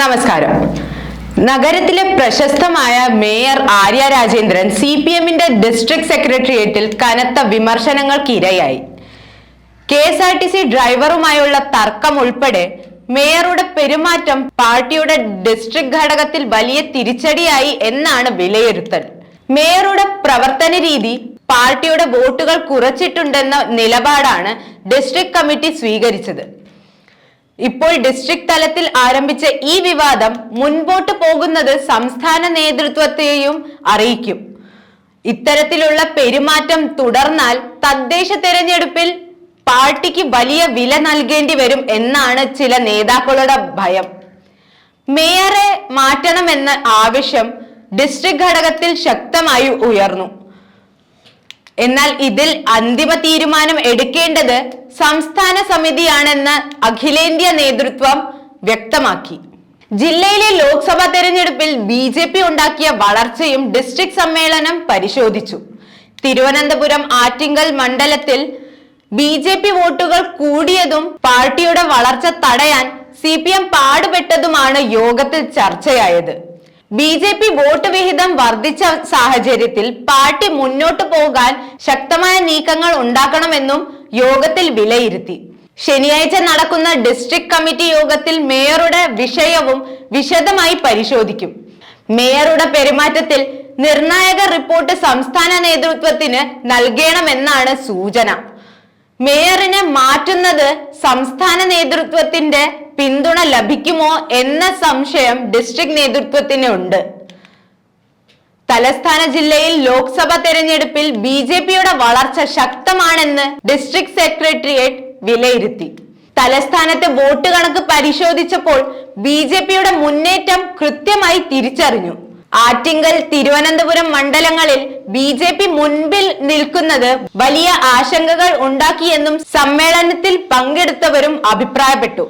നമസ്കാരം. നഗരത്തിലെ പ്രശസ്തമായ mayor Arya Rajendran C P എമ്മിന്റെ ഡിസ്ട്രിക്ട് സെക്രട്ടേറിയറ്റിൽ കനത്ത വിമർശനങ്ങൾക്ക് ഇരയായി K S R T C ഡ്രൈവറുമായുള്ള തർക്കം ഉൾപ്പെടെ മേയറുടെ പെരുമാറ്റം പാർട്ടിയുടെ ഡിസ്ട്രിക്ട് ഘടകത്തിൽ വലിയ തിരിച്ചടിയായി എന്നാണ് വിലയിരുത്തൽ. മേയറുടെ പ്രവർത്തന രീതി പാർട്ടിയുടെ വോട്ടുകൾ കുറച്ചിട്ടുണ്ടെന്ന നിലപാടാണ് ഡിസ്ട്രിക്ട് കമ്മിറ്റി സ്വീകരിച്ചത്. ഇപ്പോൾ ഡിസ്ട്രിക്ട് തലത്തിൽ ആരംഭിച്ച ഈ വിവാദം മുൻപോട്ട് പോകുന്നത് സംസ്ഥാന നേതൃത്വത്തെയും അറിയിക്കും. ഇത്തരത്തിലുള്ള പെരുമാറ്റം തുടർന്നാൽ തദ്ദേശ തെരഞ്ഞെടുപ്പിൽ പാർട്ടിക്ക് വലിയ വില നൽകേണ്ടി വരും എന്നാണ് ചില നേതാക്കളുടെ ഭയം. മേയറെ മാറ്റണമെന്ന ആവശ്യം ഡിസ്ട്രിക്ട് ഘടകത്തിൽ ശക്തമായി ഉയർന്നു. എന്നാൽ ഇതിൽ അന്തിമ തീരുമാനം എടുക്കേണ്ടത് സംസ്ഥാന സമിതിയാണെന്ന് അഖിലേന്ത്യാ നേതൃത്വം വ്യക്തമാക്കി. ജില്ലയിലെ ലോക്സഭാ തെരഞ്ഞെടുപ്പിൽ ബി ജെ പി ഉണ്ടാക്കിയ വളർച്ചയും ഡിസ്ട്രിക്ട് സമ്മേളനം പരിശോധിച്ചു. തിരുവനന്തപുരം ആറ്റിങ്കൽ മണ്ഡലത്തിൽ ബി ജെ പി വോട്ടുകൾ കൂടിയതും പാർട്ടിയുടെ വളർച്ച തടയാൻ സി പി എം പാടുപെട്ടതുമാണ് യോഗത്തിൽ ചർച്ചയായത്. ബി ജെ പി വോട്ട് വിഹിതം വർദ്ധിച്ച സാഹചര്യത്തിൽ പാർട്ടി മുന്നോട്ട് പോകാൻ ശക്തമായ നീക്കങ്ങൾ ഉണ്ടാക്കണമെന്നും യോഗത്തിൽ വിലയിരുത്തി. ശനിയാഴ്ച നടക്കുന്ന ഡിസ്ട്രിക്ട് കമ്മിറ്റി യോഗത്തിൽ മേയറുടെ വിഷയവും വിശദമായി പരിശോധിക്കും. മേയറുടെ പെരുമാറ്റത്തിൽ നിർണായക റിപ്പോർട്ട് സംസ്ഥാന നേതൃത്വത്തിന് നൽകണമെന്നാണ് സൂചന. മേയറിനെ മാറ്റുന്നത് സംസ്ഥാന നേതൃത്വത്തിന്റെ പിന്തുണ ലഭിക്കുമോ എന്ന സംശയം ഡിസ്ട്രിക്ട് നേതൃത്വത്തിന് ഉണ്ട്. തലസ്ഥാന ജില്ലയിൽ ലോക്സഭ തെരഞ്ഞെടുപ്പിൽ ബി ജെ പിയുടെ വളർച്ച ശക്തമാണെന്ന് ഡിസ്ട്രിക്ട് സെക്രട്ടേറിയറ്റ് വിലയിരുത്തി. തലസ്ഥാനത്തെ വോട്ട് കണക്ക് പരിശോധിച്ചപ്പോൾ ബി ജെ പിയുടെ മുന്നേറ്റം കൃത്യമായി തിരിച്ചറിഞ്ഞു. ആറ്റിങ്കൽ തിരുവനന്തപുരം മണ്ഡലങ്ങളിൽ ബി ജെ പി മുൻപിൽ നിൽക്കുന്നത് വലിയ ആശങ്കകൾ ഉണ്ടാക്കിയെന്നും സമ്മേളനത്തിൽ പങ്കെടുത്തവരും അഭിപ്രായപ്പെട്ടു.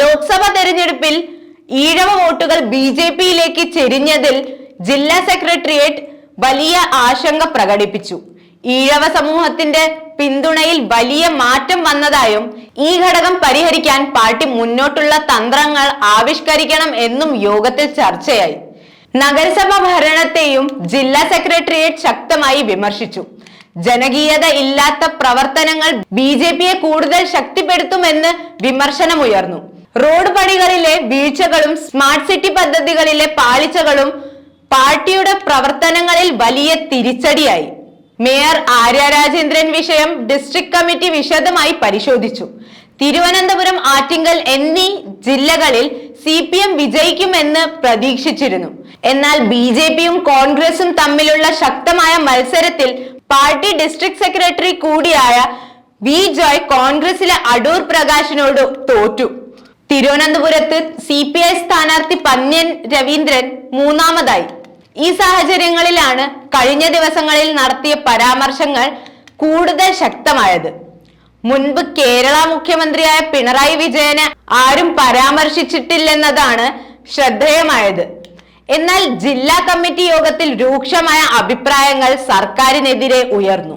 ലോക്സഭാ തെരഞ്ഞെടുപ്പിൽ ഈഴവ വോട്ടുകൾ ബി ജെ പിയിലേക്ക് ചെരിഞ്ഞതിൽ ജില്ലാ സെക്രട്ടേറിയറ്റ് വലിയ ആശങ്ക പ്രകടിപ്പിച്ചു. ഈഴവ സമൂഹത്തിന്റെ പിന്തുണയിൽ വലിയ മാറ്റം വന്നതായും ഈ ഘടകം പരിഹരിക്കാൻ പാർട്ടി മുന്നോട്ടുള്ള തന്ത്രങ്ങൾ ആവിഷ്കരിക്കണം എന്നും യോഗത്തിൽ ചർച്ചയായി. നഗരസഭ ഭരണത്തെയും ജില്ലാ സെക്രട്ടേറിയറ്റ് ശക്തമായി വിമർശിച്ചു. ജനകീയത ഇല്ലാത്ത പ്രവർത്തനങ്ങൾ ബി ജെ പിയെ കൂടുതൽ ശക്തിപ്പെടുത്തുമെന്ന് വിമർശനമുയർന്നു. റോഡ് പണികളിലെ വീഴ്ചകളും സ്മാർട്ട് സിറ്റി പദ്ധതികളിലെ പാളിച്ചകളും പാർട്ടിയുടെ പ്രവർത്തനങ്ങളിൽ വലിയ തിരിച്ചടിയായി. മേയർ ആര്യ രാജേന്ദ്രൻ വിഷയം ഡിസ്ട്രിക്ട് കമ്മിറ്റി വിശദമായി പരിശോധിച്ചു. തിരുവനന്തപുരം ആറ്റിങ്കൽ എന്നീ ജില്ലകളിൽ സി പി എം വിജയിക്കുമെന്ന് പ്രതീക്ഷിച്ചിരുന്നു. എന്നാൽ ബി ജെ പിയും കോൺഗ്രസും തമ്മിലുള്ള ശക്തമായ മത്സരത്തിൽ പാർട്ടി ഡിസ്ട്രിക്ട് സെക്രട്ടറി കൂടിയായ വി ജോയ് കോൺഗ്രസിലെ അടൂർ പ്രകാശിനോട് തോറ്റു. തിരുവനന്തപുരത്ത് സി പി ഐ സ്ഥാനാർത്ഥി പന്ന്യൻ രവീന്ദ്രൻ മൂന്നാമതായി. ഈ സാഹചര്യങ്ങളിലാണ് കഴിഞ്ഞ ദിവസങ്ങളിൽ നടത്തിയ പരാമർശങ്ങൾ കൂടുതൽ ശക്തമായത്. മുൻപ് കേരള മുഖ്യമന്ത്രിയായ പിണറായി വിജയനെ ആരും പരാമർശിച്ചിട്ടില്ലെന്നതാണ് ശ്രദ്ധേയമായത്. എന്നാൽ ജില്ലാ കമ്മിറ്റി യോഗത്തിൽ രൂക്ഷമായ അഭിപ്രായങ്ങൾ സർക്കാരിനെതിരെ ഉയർന്നു.